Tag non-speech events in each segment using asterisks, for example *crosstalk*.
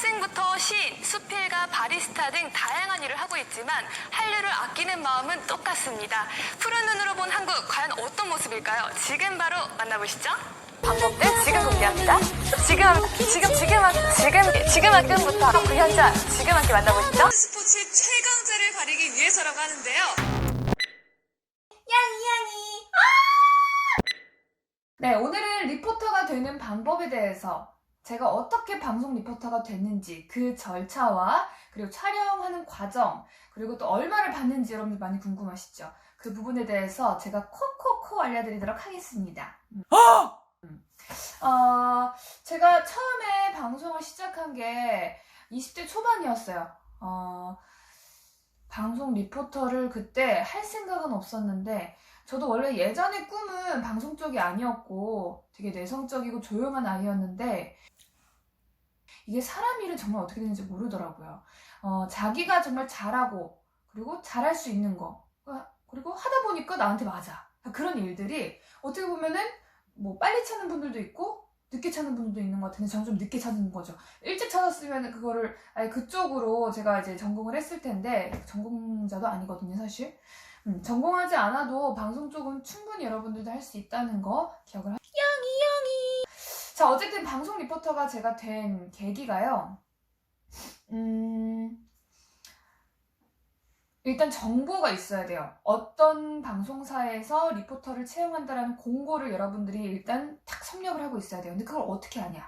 학생부터 시인, 수필가, 바리스타 등 다양한 일을 하고 있지만 한류를 아끼는 마음은 똑같습니다. 푸른 눈으로 본 한국 과연 어떤 모습일까요? 지금 바로 만나보시죠. 방법들 지금 공개합니다. 지금 지금 지금 지금 지금 학교부터 그 현장 지금 함께 만나보시죠. 스포츠 최강자를 가리기 위해서라고 하는데요. 네, 오늘은 리포터가 되는 방법에 대해서 제가 어떻게 방송 리포터가 됐는지 그 절차와 그리고 촬영하는 과정 그리고 또 얼마를 받는지 여러분들 많이 궁금하시죠? 그 부분에 대해서 제가 콕콕콕 알려드리도록 하겠습니다. 음. 음. 어, 제가 처음에 방송을 시작한 게 20대 초반이었어요. 어, 방송 리포터를 그때 할 생각은 없었는데 저도 원래 예전의 꿈은 방송 쪽이 아니었고 되게 내성적이고 조용한 아이였는데 이게 사람 일은 정말 어떻게 되는지 모르더라고요. 어, 자기가 정말 잘하고 그리고 잘할 수 있는 거 어, 그리고 하다 보니까 나한테 맞아. 그런 일들이 어떻게 보면은 뭐 빨리 찾는 분들도 있고 늦게 찾는 분들도 있는 것 같은데 저는 좀 늦게 찾는 거죠. 일찍 찾았으면 그거를 아예 그쪽으로 제가 이제 전공을 했을 텐데 전공자도 아니거든요, 사실. 음, 전공하지 않아도 방송 쪽은 충분히 여러분들도 할 수 있다는 거 기억을 자 어쨌든 방송 리포터가 제가 된 계기가요. 음 일단 정보가 있어야 돼요. 어떤 방송사에서 리포터를 채용한다라는 공고를 여러분들이 일단 탁 섭렵을 하고 있어야 돼요. 근데 그걸 어떻게 하냐?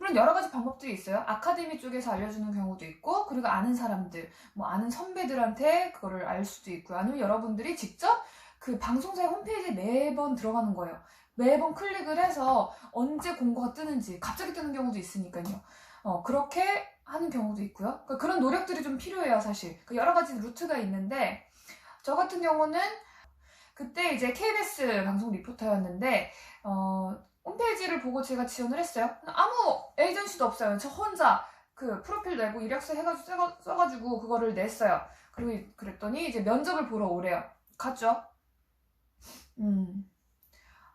물론 여러 가지 방법들이 있어요. 아카데미 쪽에서 알려주는 경우도 있고 그리고 아는 사람들 뭐 아는 선배들한테 그거를 알 수도 있고요. 아니면 여러분들이 직접 그 방송사의 홈페이지에 매번 들어가는 거예요. 매번 클릭을 해서 언제 공고가 뜨는지 갑자기 뜨는 경우도 있으니까요. 어, 그렇게 하는 경우도 있고요. 그런 노력들이 좀 필요해요, 사실. 그 여러 가지 루트가 있는데 저 같은 경우는 그때 이제 KBS 방송 리포터였는데 어, 홈페이지를 보고 제가 지원을 했어요. 아무 에이전시도 없어요. 저 혼자 그 프로필 내고 이력서 해가지고 써가- 써가지고 그거를 냈어요. 그리고 그랬더니 이제 면접을 보러 오래요. 갔죠. 음.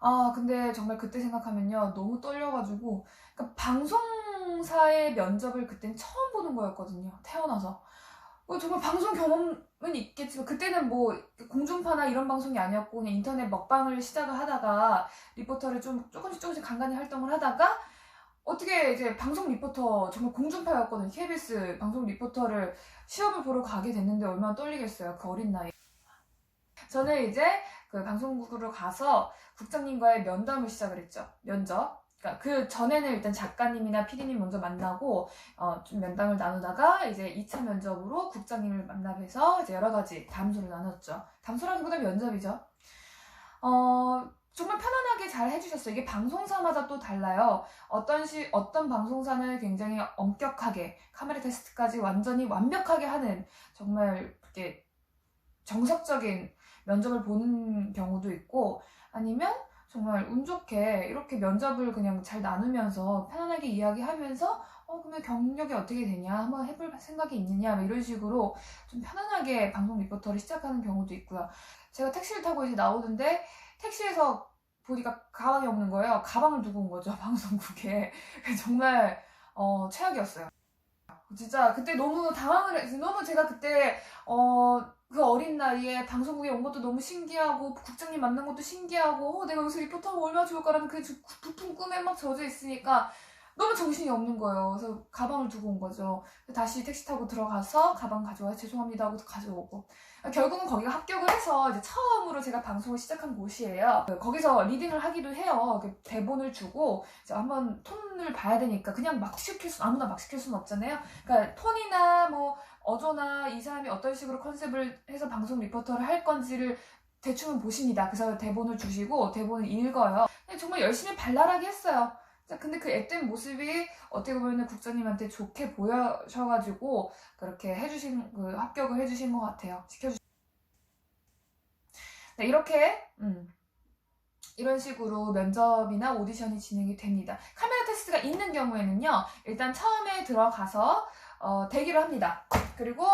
아 근데 정말 그때 생각하면요 너무 떨려가지고 그러니까 방송사의 면접을 그땐 처음 보는 거였거든요. 태어나서. 어, 정말 방송 경험은 있겠지만 그때는 뭐 공중파나 이런 방송이 아니었고 그냥 인터넷 먹방을 시작을 하다가 리포터를 좀 조금씩 조금씩 간간히 활동을 하다가 어떻게 이제 방송 리포터 정말 공중파였거든요. KBS 방송 리포터를 시험을 보러 가게 됐는데 얼마나 떨리겠어요. 그 어린 나이에. 저는 이제 그 방송국으로 가서 국장님과의 면담을 시작을 했죠. 면접. 그러니까 그 전에는 일단 작가님이나 PD님 먼저 만나고 어, 좀 면담을 나누다가 이제 2차 면접으로 국장님을 만나뵈서 이제 여러 가지 담소를 나눴죠. 담소라기보다 면접이죠. 어, 정말 편안하게 잘 해주셨어요. 이게 방송사마다 또 달라요. 어떤 시, 어떤 방송사는 굉장히 엄격하게 카메라 테스트까지 완전히 완벽하게 하는 정말 이렇게 정석적인 면접을 보는 경우도 있고 아니면 정말 운 좋게 이렇게 면접을 그냥 잘 나누면서 편안하게 이야기하면서 어 그러면 경력이 어떻게 되냐 한번 해볼 생각이 있느냐 뭐 이런 식으로 좀 편안하게 방송 리포터를 시작하는 경우도 있고요. 제가 택시를 타고 이제 나오는데 택시에서 보니까 가방이 없는 거예요. 가방을 두고 온 거죠 *laughs* 방송국에 정말 어, 최악이었어요. 진짜 그때 너무 당황을 했어요. 너무 제가 그때 어, 그 어린 나이에 방송국에 온 것도 너무 신기하고 국장님 만난 것도 신기하고 어, 내가 여기서 리포터하면 얼마나 좋을까라는 그 주- 부푼 꿈에 막 젖어 있으니까 너무 정신이 없는 거예요. 그래서 가방을 두고 온 거죠. 다시 택시 타고 들어가서 가방 가져와 죄송합니다 하고 가져오고 결국은 거기가 합격을 해서 이제 처음으로 제가 방송을 시작한 곳이에요. 그 거기서 리딩을 하기도 해요. 그 대본을 주고 이제 한번 톤을 봐야 되니까 그냥 막 시킬 수 아무나 막 시킬 수는 없잖아요. 그러니까 톤이나 뭐 어조나 이 사람이 어떤 식으로 컨셉을 해서 방송 리포터를 할 건지를 대충은 보십니다. 그래서 대본을 주시고 대본을 읽어요. 정말 열심히 발랄하게 했어요. 자, 근데 그 앳된 모습이 어떻게 보면 국장님한테 좋게 보여셔가지고 그렇게 해주신 그 합격을 해주신 것 같아요. 시켜주. 네, 이렇게 음, 이런 식으로 면접이나 오디션이 진행이 됩니다. 카메라 테스트가 있는 경우에는요, 일단 처음에 들어가서 어, 대기를 합니다. 그리고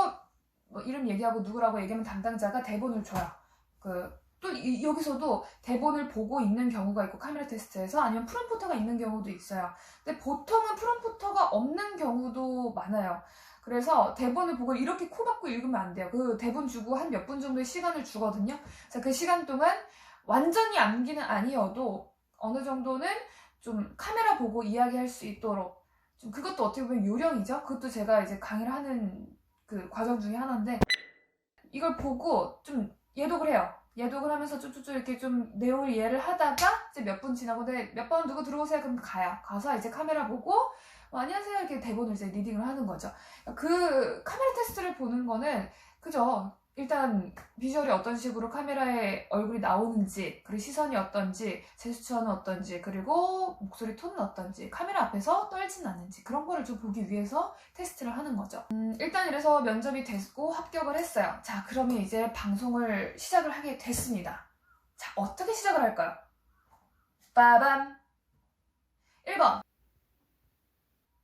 뭐 이름 얘기하고 누구라고 얘기하면 담당자가 대본을 줘요. 그 또 이- 여기서도 대본을 보고 있는 경우가 있고 카메라 테스트에서 아니면 프롬프터가 있는 경우도 있어요. 근데 보통은 프롬프터가 없는 경우도 많아요. 그래서 대본을 보고 이렇게 코 막고 읽으면 안 돼요. 그 대본 주고 한 몇 분 정도의 시간을 주거든요. 자, 그 시간 동안 완전히 암기는 아니어도 어느 정도는 좀 카메라 보고 이야기할 수 있도록 좀 그것도 어떻게 보면 요령이죠. 그것도 제가 이제 강의를 하는 그 과정 중에 하나인데 이걸 보고 좀 예독을 해요. 예독을 하면서 쭉쭉쭉 이렇게 좀 내용을 이해를 하다가 이제 몇 분 지나고 네, 몇번 누구 들어오세요? 그럼 가요. 가서 이제 카메라 보고 뭐, 안녕하세요 이렇게 대본을 이제 리딩을 하는 거죠. 그 카메라 테스트를 보는 거는 그죠. 일단 비주얼이 어떤 식으로 카메라에 얼굴이 나오는지 그리고 시선이 어떤지 제스처는 어떤지 그리고 목소리 톤은 어떤지 카메라 앞에서 떨진 않는지 그런 거를 좀 보기 위해서 테스트를 하는 거죠. 음, 일단 이래서 면접이 됐고 합격을 했어요. 자 그러면 이제 방송을 시작을 하게 됐습니다. 자 어떻게 시작을 할까요? 빠밤 1번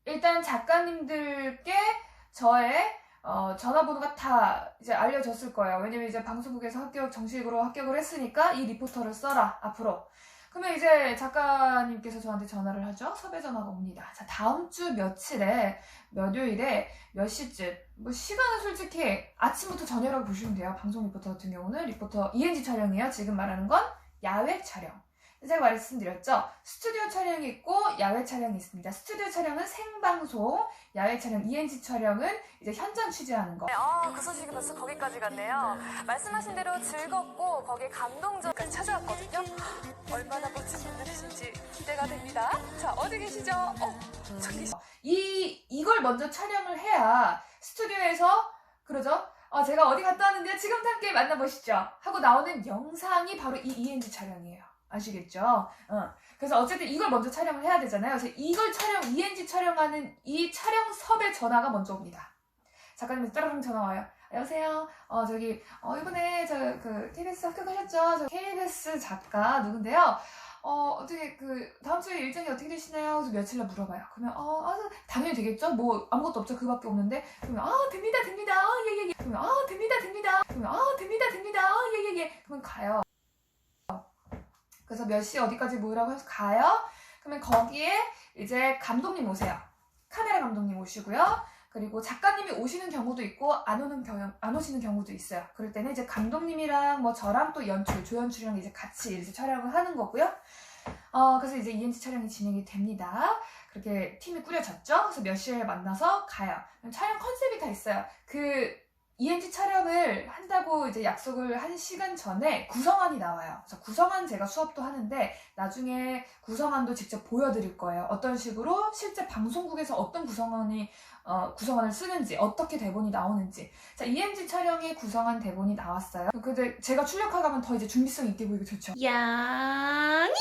일단 작가님들께 저의 어, 전화번호가 다 이제 알려졌을 거예요. 왜냐면 이제 방송국에서 합격, 정식으로 합격을 했으니까 이 리포터를 써라, 앞으로. 그러면 이제 작가님께서 저한테 전화를 하죠. 섭외 전화가 옵니다. 자, 다음 주 며칠에, 몇 요일에, 몇 시쯤. 뭐, 시간은 솔직히 아침부터 저녁이라고 보시면 돼요. 방송 리포터 같은 경우는. 리포터 ENG 촬영이에요. 지금 말하는 건 야외 촬영. 제가 말씀드렸죠. 스튜디오 촬영이 있고 야외 촬영이 있습니다. 스튜디오 촬영은 생방송, 야외 촬영, ENG 촬영은 이제 현장 취재하는 거. 아, 그 소식이 벌써 거기까지 갔네요. 말씀하신 대로 즐겁고 거기에 감동적까지 찾아왔거든요. 얼마나 멋진 분들이신지 기대가 됩니다. 자, 어디 계시죠? 어, 저기 계시... 이 이걸 먼저 촬영을 해야 스튜디오에서 그러죠. 어, 제가 어디 갔다 왔는데 지금부터 함께 만나보시죠. 하고 나오는 영상이 바로 이 ENG 촬영이에요. 아시겠죠? 어. 그래서 어쨌든 이걸 먼저 촬영을 해야 되잖아요. 그래서 이걸 촬영, ENG 촬영하는 이 촬영 섭외 전화가 먼저 옵니다. 작가님 따르릉 전화 와요. 여보세요. 어 저기 어 이번에 저 그 KBS 합격하셨죠? 저 KBS 작가 누군데요. 어 어떻게 그 다음 주에 일정이 어떻게 되시나요? 그래서 며칠날 물어봐요. 그러면 어 아, 당연히 되겠죠. 뭐 아무것도 없죠. 그밖에 없는데. 그러면 아 됩니다 됩니다. 예예예. 예. 그러면 아 됩니다 됩니다. 그러면 아 됩니다 됩니다. 예예예. 예. 그러면 가요. 그래서 몇 시 어디까지 모이라고 해서 가요. 그러면 거기에 이제 감독님 오세요. 카메라 감독님 오시고요. 그리고 작가님이 오시는 경우도 있고 안 오는 경우 안 오시는 경우도 있어요. 그럴 때는 이제 감독님이랑 뭐 저랑 또 연출 조연출이랑 이제 같이 이제 촬영을 하는 거고요. 어 그래서 이제 ENG 촬영이 진행이 됩니다. 그렇게 팀이 꾸려졌죠. 그래서 몇 시에 만나서 가요. 촬영 컨셉이 다 있어요. 그 ENG 촬영을 한다고 이제 약속을 한 시간 전에 구성안이 나와요. 그래서 구성안 제가 수업도 하는데 나중에 구성안도 직접 보여드릴 거예요. 어떤 식으로 실제 방송국에서 어떤 구성안이 어, 구성안을 쓰는지 어떻게 대본이 나오는지 자 ENG 촬영에 구성한 대본이 나왔어요. 근데 제가 출력하가면 더 이제 준비성 있게 보이고 좋죠. 양이